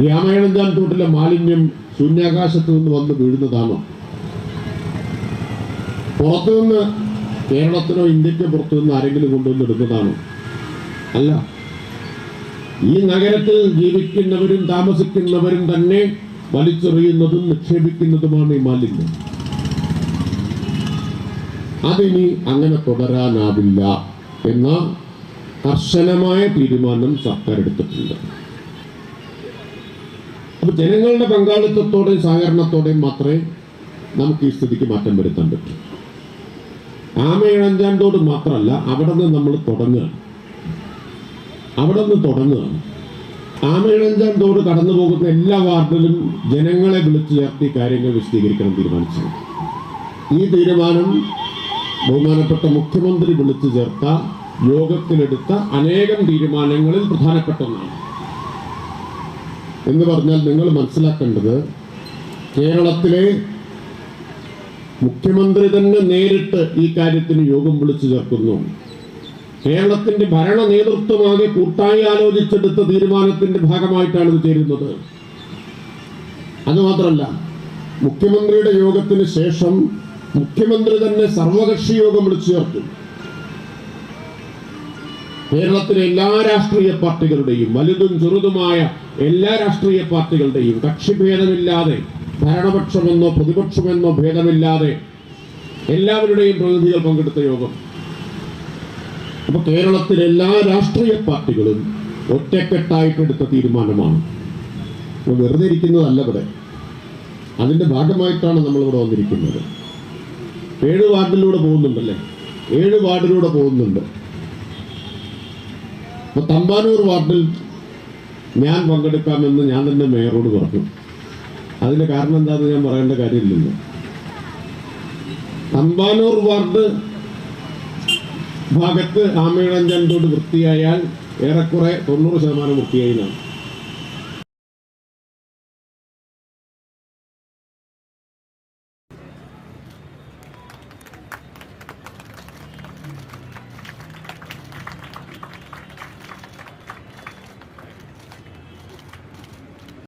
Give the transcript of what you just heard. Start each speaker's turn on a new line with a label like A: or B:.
A: ഈ ആമയണഞ്ചാൻ തോട്ടിലെ മാലിന്യം ശൂന്യാകാശത്ത് നിന്ന് വന്ന് വീഴുന്നതാണോ പുറത്തുനിന്ന് കേരളത്തിനോ ഇന്ത്യക്കോ പുറത്തു നിന്ന് ആരെങ്കിലും കൊണ്ടുവന്ന് അല്ല. ഈ നഗരത്തിൽ ജീവിക്കുന്നവരും താമസിക്കുന്നവരും തന്നെ വലിച്ചെറിയുന്നതും നിക്ഷേപിക്കുന്നതുമാണ് ഈ മാലിന്യം. അതിനി അങ്ങനെ തുടരാനാവില്ല എന്ന കർശനമായ തീരുമാനം സർക്കാർ എടുത്തിട്ടുണ്ട് അപ്പൊ ജനങ്ങളുടെ പങ്കാളിത്തത്തോടെയും സഹകരണത്തോടെയും മാത്രമേ നമുക്ക് ഈ സ്ഥിതിക്ക് മാറ്റം വരുത്താൻ പറ്റൂ. ആമയിഴഞ്ചാണ്ടോട് മാത്രമല്ല അവിടെ നിന്ന് നമ്മൾ തുടങ്ങുകയാണ്. അവിടെ നിന്ന് തുടങ്ങുകയാണ് ആമ ഏഴഞ്ചാണ്ടോട് കടന്നു പോകുന്ന എല്ലാ വാർഡിലും ജനങ്ങളെ വിളിച്ചു ചേർത്തി കാര്യങ്ങൾ വിശദീകരിക്കണം തീരുമാനിച്ചു. ഈ തീരുമാനം ബഹുമാനപ്പെട്ട മുഖ്യമന്ത്രി വിളിച്ചു ചേർത്ത യോഗത്തിലെടുത്ത അനേകം തീരുമാനങ്ങളിൽ പ്രധാനപ്പെട്ട ഒന്നാണ്. എന്ന് പറഞ്ഞാൽ നിങ്ങൾ മനസ്സിലാക്കേണ്ടത് കേരളത്തിലെ മുഖ്യമന്ത്രി തന്നെ നേരിട്ട് ഈ കാര്യത്തിന് യോഗം വിളിച്ചു ചേർക്കുന്നു. കേരളത്തിന്റെ ഭരണ നേതൃത്വമാകെ കൂട്ടായി ആലോചിച്ചെടുത്ത തീരുമാനത്തിന്റെ ഭാഗമായിട്ടാണ് ഇത് ചേരുന്നത്. അതുമാത്രമല്ല മുഖ്യമന്ത്രിയുടെ യോഗത്തിന് ശേഷം മുഖ്യമന്ത്രി തന്നെ സർവകക്ഷി യോഗം വിളിച്ചു ചേർത്തു. കേരളത്തിലെ എല്ലാ രാഷ്ട്രീയ പാർട്ടികളുടെയും വലുതും ചെറുതുമായ എല്ലാ രാഷ്ട്രീയ പാർട്ടികളുടെയും കക്ഷിഭേദമില്ലാതെ ഭരണപക്ഷമെന്നോ പ്രതിപക്ഷമെന്നോ ഭേദമില്ലാതെ എല്ലാവരുടെയും പ്രതിനിധികൾ പങ്കെടുത്ത യോഗം. അപ്പൊ കേരളത്തിലെ എല്ലാ രാഷ്ട്രീയ പാർട്ടികളും ഒറ്റക്കെട്ടായിട്ടെടുത്ത തീരുമാനമാണ്. വെറുതെ ഇരിക്കുന്നതല്ല ഇവിടെ. അതിന്റെ ഭാഗമായിട്ടാണ് നമ്മൾ ഇവിടെ വന്നിരിക്കുന്നത്. ഏഴ് വാർഡിലൂടെ പോകുന്നുണ്ടല്ലേ? ഏഴ് വാർഡിലൂടെ പോകുന്നുണ്ട്. അപ്പൊ തമ്പാനൂർ വാർഡിൽ ഞാൻ പങ്കെടുക്കാമെന്ന് ഞാൻ തന്നെ മേയറോട് പറഞ്ഞു. അതിന്റെ കാരണം എന്താണെന്ന് ഞാൻ പറയേണ്ട കാര്യമില്ലല്ലോ. തമ്പാനൂർ വാർഡ് ഭാഗത്ത് ആമയിഴഞ്ചാൻ തോട് വൃത്തിയായാൽ ഏറെക്കുറെ തൊണ്ണൂറ് ശതമാനം വൃത്തിയായി എന്നാണ്